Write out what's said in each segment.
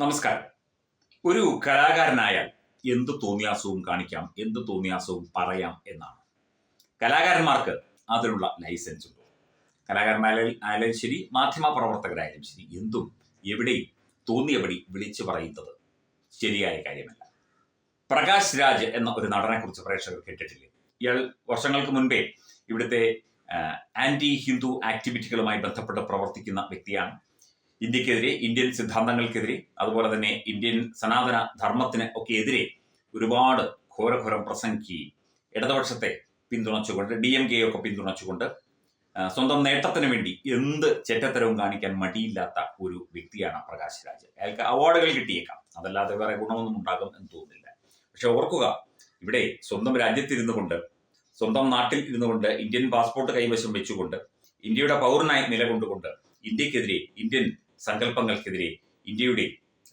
നമസ്കാരം. ഒരു കലാകാരനായാൽ എന്ത് തോന്നിയാസവും കാണിക്കാം എന്ത് തോന്നിയാസവും പറയാം എന്നാണ്. കലാകാരന്മാർക്ക് അതിനുള്ള ലൈസൻസ് ഉണ്ട്? കലാകാരനായാലും ആയാലും ശരി മാധ്യമ പ്രവർത്തകരായാലും ശരി എന്തും എവിടെയും തോന്നിയപടി വിളിച്ചു പറയുന്നത് ശരിയായ കാര്യമല്ല. പ്രകാശ് രാജ് എന്ന ഒരു നടനെ കുറിച്ച് പ്രേക്ഷകർ കേട്ടിട്ടില്ലേ? ഇയാൾ വർഷങ്ങൾക്ക് മുൻപേ ഇവിടുത്തെ ആന്റി ഹിന്ദു ആക്ടിവിറ്റികളുമായി ബന്ധപ്പെട്ട് പ്രവർത്തിക്കുന്ന വ്യക്തിയാണ്. ഇന്ത്യക്കെതിരെ ഇന്ത്യൻ സിദ്ധാന്തങ്ങൾക്കെതിരെ അതുപോലെ തന്നെ ഇന്ത്യൻ സനാതന ധർമ്മത്തിന് ഒക്കെ എതിരെ ഒരുപാട് ഘോരഘോരം പ്രസംഗിക്കുകയും ഇടതുപക്ഷത്തെ പിന്തുണച്ചുകൊണ്ട് ഡി എം കെ ഒക്കെ പിന്തുണച്ചുകൊണ്ട് സ്വന്തം നേട്ടത്തിന് വേണ്ടി എന്ത് ചെറ്റത്തരവും കാണിക്കാൻ മടിയില്ലാത്ത ഒരു വ്യക്തിയാണ് പ്രകാശ് രാജ്. അയാൾക്ക് അവാർഡുകൾ കിട്ടിയേക്കാം. അതല്ലാതെ വേറെ ഗുണമൊന്നും ഉണ്ടാകും എന്ന് തോന്നുന്നില്ല. പക്ഷെ ഓർക്കുക ഇവിടെ സ്വന്തം രാജ്യത്തിരുന്നു കൊണ്ട് സ്വന്തം നാട്ടിൽ ഇരുന്നു കൊണ്ട് ഇന്ത്യൻ പാസ്പോർട്ട് കൈവശം വെച്ചുകൊണ്ട് ഇന്ത്യയുടെ പൗരനായി നിലകൊണ്ടുകൊണ്ട് ഇന്ത്യക്കെതിരെ ഇന്ത്യൻ സങ്കല്പങ്ങൾക്കെതിരെ ഇന്ത്യയുടെ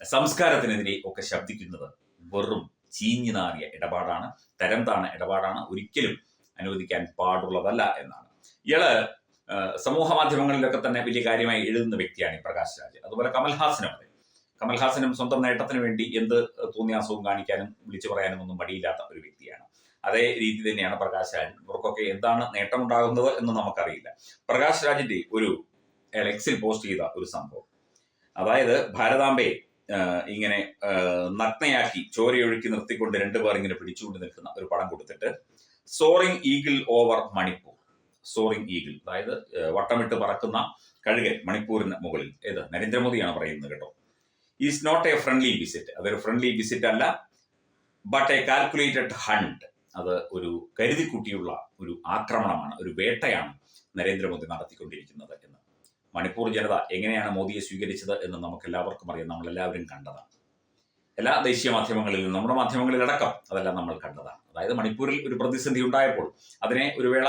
സംസ്കാരത്തിനെതിരെ ഒക്കെ ശബ്ദിക്കുന്നത് വെറും ചീഞ്ഞു നാറിയ ഇടപാടാണ് തരം താണ ഇടപാടാണ് ഒരിക്കലും അനുവദിക്കാൻ പാടുള്ളതല്ല എന്നാണ്. ഇയാൾ സമൂഹ മാധ്യമങ്ങളിലൊക്കെ തന്നെ വലിയ കാര്യമായി എഴുതുന്ന വ്യക്തിയാണ് ഈ പ്രകാശ് രാജ്. അതുപോലെ കമൽഹാസനും അതെ. കമൽഹാസനും സ്വന്തം നേട്ടത്തിന് വേണ്ടി എന്ത് തോന്നിയാസവും കാണിക്കാനും വിളിച്ചു പറയാനും ഒന്നും മടിയില്ലാത്ത ഒരു വ്യക്തിയാണ്. അതേ രീതി തന്നെയാണ് പ്രകാശ് രാജ്. ഇവർക്കൊക്കെ എന്താണ് നേട്ടമുണ്ടാകുന്നത് എന്ന് നമുക്കറിയില്ല. പ്രകാശ് രാജിന്റെ ഒരു എലക്സിൽ പോസ്റ്റ് ചെയ്ത ഒരു സംഭവം. അതായത് ഭാരതാംബയെ ഇങ്ങനെ നഗ്നയാക്കി ചോരയൊഴുക്കി നിർത്തിക്കൊണ്ട് രണ്ടുപേർ ഇങ്ങനെ പിടിച്ചുകൊണ്ട് നിൽക്കുന്ന ഒരു പടം കൊടുത്തിട്ട് soaring eagle over Manipur soaring eagle അതായത് വട്ടമിട്ട് പറക്കുന്ന കഴുകൻ മണിപ്പൂരിന് മുകളിൽ. ഏത്? നരേന്ദ്രമോദിയാണ് പറയുന്നത് കേട്ടോ. Is not a friendly visit അതൊരു ഫ്രണ്ട്ലി വിസിറ്റ് അല്ല ബട്ട് എ കാൽക്കുലേറ്റഡ് ഹണ്ട് അത് ഒരു കരുതിക്കുട്ടിയുള്ള ഒരു ആക്രമണമാണ് ഒരു വേട്ടയാണ് നരേന്ദ്രമോദി നടത്തിക്കൊണ്ടിരിക്കുന്നത് എന്ന്. മണിപ്പൂർ ജനത എങ്ങനെയാണ് മോദിയെ സ്വീകരിച്ചത് എന്ന് നമുക്ക് എല്ലാവർക്കും അറിയാം. നമ്മൾ എല്ലാവരും കണ്ടതാണ്. എല്ലാ ദേശീയ മാധ്യമങ്ങളിലും നമ്മുടെ മാധ്യമങ്ങളിലടക്കം അതെല്ലാം നമ്മൾ കണ്ടതാണ്. അതായത് മണിപ്പൂരിൽ ഒരു പ്രതിസന്ധി ഉണ്ടായപ്പോൾ അതിനെ ഒരു വേള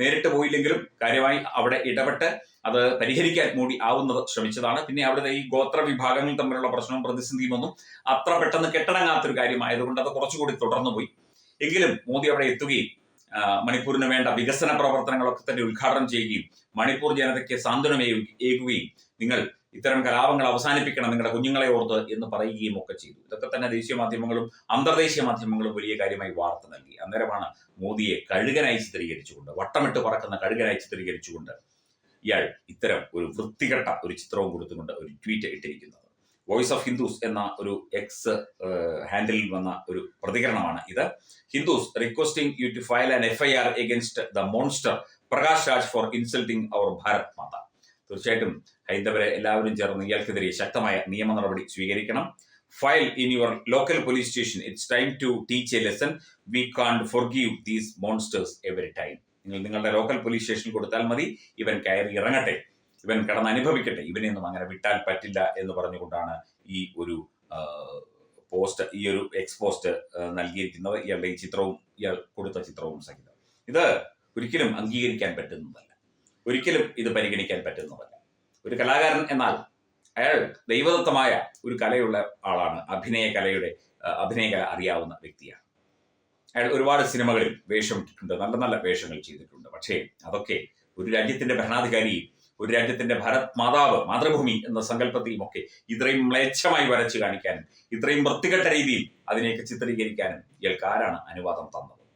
നേരിട്ട് പോയില്ലെങ്കിലും കാര്യമായി അവിടെ ഇടപെട്ട് അത് പരിഹരിക്കാൻ മോഡി ആവുന്നത് ശ്രമിച്ചതാണ്. പിന്നെ അവിടുത്തെ ഈ ഗോത്ര വിഭാഗങ്ങൾ തമ്മിലുള്ള പ്രശ്നവും പ്രതിസന്ധിയും ഒന്നും അത്ര പെട്ടെന്ന് കെട്ടടങ്ങാത്തൊരു കാര്യമായതുകൊണ്ട് അത് കുറച്ചുകൂടി തുടർന്നു പോയി എങ്കിലും മോദി അവിടെ എത്തുകയും മണിപ്പൂരിന് വേണ്ട വികസന പ്രവർത്തനങ്ങളൊക്കെ തന്നെ ഉദ്ഘാടനം ചെയ്യുകയും മണിപ്പൂർ ജനതയ്ക്ക് സാന്ത്വനം ഏകുകയും നിങ്ങൾ ഇത്തരം കലാപങ്ങൾ അവസാനിപ്പിക്കണം നിങ്ങളുടെ കുഞ്ഞുങ്ങളെ ഓർത്ത് എന്ന് പറയുകയും ഒക്കെ ചെയ്തു. ഇതൊക്കെ തന്നെ ദേശീയ മാധ്യമങ്ങളും അന്തർദേശീയ മാധ്യമങ്ങളും വലിയ കാര്യമായി വാർത്ത നൽകി. അന്നേരമാണ് മോദിയെ കഴുകനായി ചിത്രീകരിച്ചുകൊണ്ട് വട്ടമിട്ട് പറക്കുന്ന കഴുകനായി ചിത്രീകരിച്ചുകൊണ്ട് ഇയാൾ ഇത്തരം ഒരു വൃത്തികെട്ട ഒരു ചിത്രവും കൊടുത്തുകൊണ്ട് ഒരു ട്വീറ്റ് ഇട്ടിരിക്കുന്നത്. വോയിസ് ഓഫ് ഹിന്ദുസ് എന്ന ഒരു എക്സ് ഹാൻഡിലിൽ വന്ന ഒരു പ്രതികരണമാണ് ഇത്. Hindus requesting you to file an R against the monster Prakash Raj for insulting our Bharat Mata തീർച്ചയായിട്ടും ഹൈന്ദവരെ എല്ലാവരും ചേർന്ന് ഇയാൾക്കെതിരെ ശക്തമായ നിയമ നടപടി സ്വീകരിക്കണം. File in your local police station it's time to teach a lesson we can't forgive these monsters every time നിങ്ങൾ നിങ്ങളുടെ ലോക്കൽ പോലീസ് സ്റ്റേഷനിൽ കൊടുത്താൽ മതി. ഇവൻ കയറി ഇറങ്ങട്ടെ. ഇവൻ കിടന്ന് അനുഭവിക്കട്ടെ. ഇവനെയൊന്നും അങ്ങനെ വിട്ടാൽ പറ്റില്ല എന്ന് പറഞ്ഞുകൊണ്ടാണ് ഈ ഒരു പോസ്റ്റ് ഈ ഒരു എക്സ് പോസ്റ്റ് ആ, നൽകിയിരിക്കുന്നത്. ഇയാളുടെ ഈ ചിത്രവും ഇയാൾ കൊടുത്ത ചിത്രവും സഹിതം. ഇത് ഒരിക്കലും അംഗീകരിക്കാൻ പറ്റുന്നതല്ല. ഒരിക്കലും ഇത് പരിഗണിക്കാൻ പറ്റുന്നതല്ല. ഒരു കലാകാരൻ എന്നാൽ അയാൾ ദൈവദത്തമായ ഒരു കലയുള്ള ആളാണ്. അഭിനയ കലയുടെ അഭിനയ കല അറിയാവുന്ന വ്യക്തിയാണ്. അയാൾ ഒരുപാട് സിനിമകളിൽ വേഷം ഇട്ടിട്ടുണ്ട്. നല്ല നല്ല വേഷങ്ങൾ ചെയ്തിട്ടുണ്ട്. പക്ഷേ അതൊക്കെ ഒരു രാജ്യത്തിന്റെ ഭരണാധികാരിയും ഒരു രാജ്യത്തിന്റെ ഭരത് മാതാവ് മാതൃഭൂമി എന്ന സങ്കല്പത്തിലുമൊക്കെ ഇത്രയും മ്ലേച്ഛമായി വരച്ചു കാണിക്കാനും ഇത്രയും വൃത്തികെട്ട രീതിയിൽ അതിനെയൊക്കെ ചിത്രീകരിക്കാനും ഇയാൾക്ക് ആരാണ് അനുവാദം തന്നത്?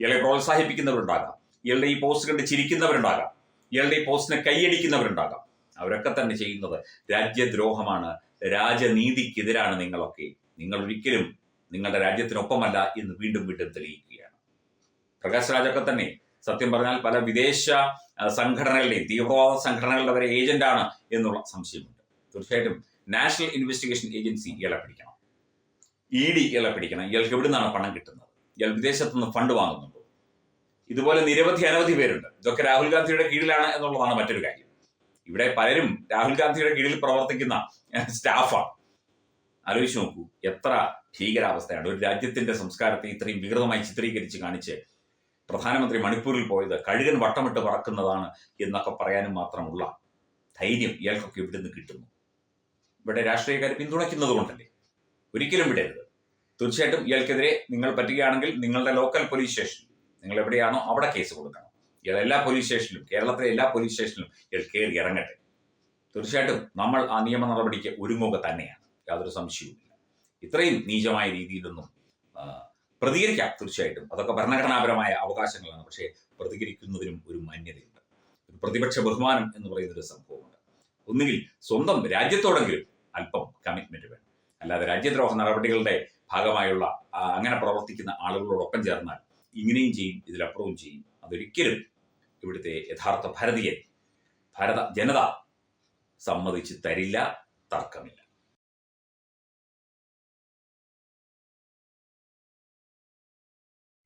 ഇയാളെ പ്രോത്സാഹിപ്പിക്കുന്നവരുണ്ടാകാം. ഇയാളുടെ ഈ പോസ്റ്റ് കണ്ട് ചിരിക്കുന്നവരുണ്ടാകാം. ഇയാളുടെ ഈ പോസ്റ്റിനെ കൈയടിക്കുന്നവരുണ്ടാകാം. അവരൊക്കെ തന്നെ ചെയ്യുന്നത് രാജ്യദ്രോഹമാണ്. രാജനീതിക്കെതിരാണ് നിങ്ങളൊക്കെ. നിങ്ങൾ ഒരിക്കലും നിങ്ങളുടെ രാജ്യത്തിനൊപ്പമല്ല എന്ന് വീണ്ടും വീണ്ടും തെളിയിക്കുകയാണ്. പ്രകാശ് രാജൊക്കെ തന്നെ സത്യം പറഞ്ഞാൽ പല വിദേശ സംഘടനകളുടെയും തീവ്രവാദ സംഘടനകളുടെ വരെ ഏജന്റാണ് എന്നുള്ള സംശയമുണ്ട്. തീർച്ചയായിട്ടും നാഷണൽ ഇൻവെസ്റ്റിഗേഷൻ ഏജൻസി ഇയാളെ പിടിക്കണം. ഇ ഡി ഇയാളെ പിടിക്കണം. ഇയാൾക്ക് എവിടെ നിന്നാണ് പണം കിട്ടുന്നത്? ഇയാൾ വിദേശത്തു നിന്ന് ഫണ്ട് വാങ്ങുന്നുണ്ടോ? ഇതുപോലെ നിരവധി അനവധി പേരുണ്ട്. ഇതൊക്കെ രാഹുൽ ഗാന്ധിയുടെ കീഴിലാണ് എന്നുള്ളതാണ് മറ്റൊരു കാര്യം. ഇവിടെ പലരും രാഹുൽ ഗാന്ധിയുടെ കീഴിൽ പ്രവർത്തിക്കുന്ന സ്റ്റാഫാണ്. ആലോചിച്ച് നോക്കൂ എത്ര ഭീകരാവസ്ഥയാണ്. ഒരു രാജ്യത്തിന്റെ സംസ്കാരത്തെ ഇത്രയും വികൃതമായി ചിത്രീകരിച്ച് കാണിച്ച് പ്രധാനമന്ത്രി മണിപ്പൂരിൽ പോയത് കഴുകൻ വട്ടമിട്ട് പറക്കുന്നതാണ് എന്നൊക്കെ പറയാനും മാത്രമുള്ള ധൈര്യം ഇയാൾക്കൊക്കെ ഇവിടെ നിന്ന് കിട്ടുന്നു. ഇവിടെ രാഷ്ട്രീയക്കാർ പിന്തുണയ്ക്കുന്നത് കൊണ്ടല്ലേ? ഒരിക്കലും വിടരുത്. തീർച്ചയായിട്ടും ഇയാൾക്കെതിരെ നിങ്ങൾ പറ്റുകയാണെങ്കിൽ നിങ്ങളുടെ ലോക്കൽ പോലീസ് സ്റ്റേഷൻ നിങ്ങൾ എവിടെയാണോ അവിടെ കേസ് കൊടുക്കണം. ഇയാൾ എല്ലാ പോലീസ് സ്റ്റേഷനിലും കേരളത്തിലെ എല്ലാ പോലീസ് സ്റ്റേഷനിലും ഇയാൾ കയറി ഇറങ്ങട്ടെ. തീർച്ചയായിട്ടും നമ്മൾ ആ നിയമ നടപടിക്ക് ഒരുങ്ങുക തന്നെയാണ്. യാതൊരു സംശയവുമില്ല. ഇത്രയും നീചമായ രീതിയിലൊന്നും പ്രതികരിക്കാം തീർച്ചയായിട്ടും. അതൊക്കെ ഭരണഘടനാപരമായ അവകാശങ്ങളാണ്. പക്ഷേ പ്രതികരിക്കുന്നതിനും ഒരു മാന്യതയുണ്ട്. പ്രതിപക്ഷ ബഹുമാനം എന്ന് പറയുന്ന ഒരു സംഭവമുണ്ട്. ഒന്നുകിൽ സ്വന്തം രാജ്യത്തോടെങ്കിലും അല്പം കമ്മിറ്റ്മെന്റ് വേണം. അല്ലാതെ രാജ്യദ്രോഹ നടപടികളുടെ ഭാഗമായുള്ള അങ്ങനെ പ്രവർത്തിക്കുന്ന ആളുകളോടൊപ്പം ചേർന്നാൽ ഇങ്ങനെയും ചെയ്യും ഇതിലപ്പുറവും ചെയ്യും. അതൊരിക്കലും ഇവിടുത്തെ യഥാർത്ഥ ഭാരതീയൻ ഭാരത ജനത സമ്മതിച്ച് തരില്ല തർക്കമില്ല.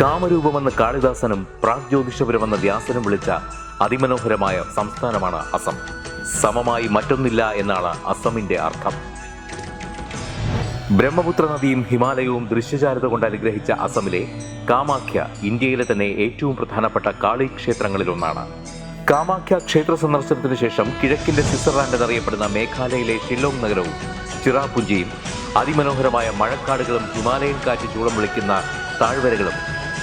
കാമരൂപമെന്ന് കാളിദാസനും പ്രാഗ്ജ്യോതിഷപുരമെന്ന വ്യാസനും വിളിച്ച അതിമനോഹരമായ സംസ്ഥാനമാണ് അസം. സമമായി മറ്റൊന്നില്ല എന്നാണ് അസമിന്റെ അർത്ഥം. ബ്രഹ്മപുത്ര നദിയും ഹിമാലയവും ദൃശ്യചാരത കൊണ്ട് അനുഗ്രഹിച്ച അസമിലെ കാമാഖ്യ ഇന്ത്യയിലെ തന്നെ ഏറ്റവും പ്രധാനപ്പെട്ട കാളി ക്ഷേത്രങ്ങളിലൊന്നാണ്. കാമാഖ്യ ക്ഷേത്ര സന്ദർശനത്തിന് ശേഷം കിഴക്കിന്റെ സ്വിറ്റ്സർലാൻഡ് എന്നറിയപ്പെടുന്ന മേഘാലയയിലെ ഷില്ലോങ് നഗരവും ചിറാപുഞ്ചിയും അതിമനോഹരമായ മഴക്കാടുകളും ഹിമാലയൻ കാറ്റ് ചൂളം വിളിക്കുന്ന താഴ്വരകളും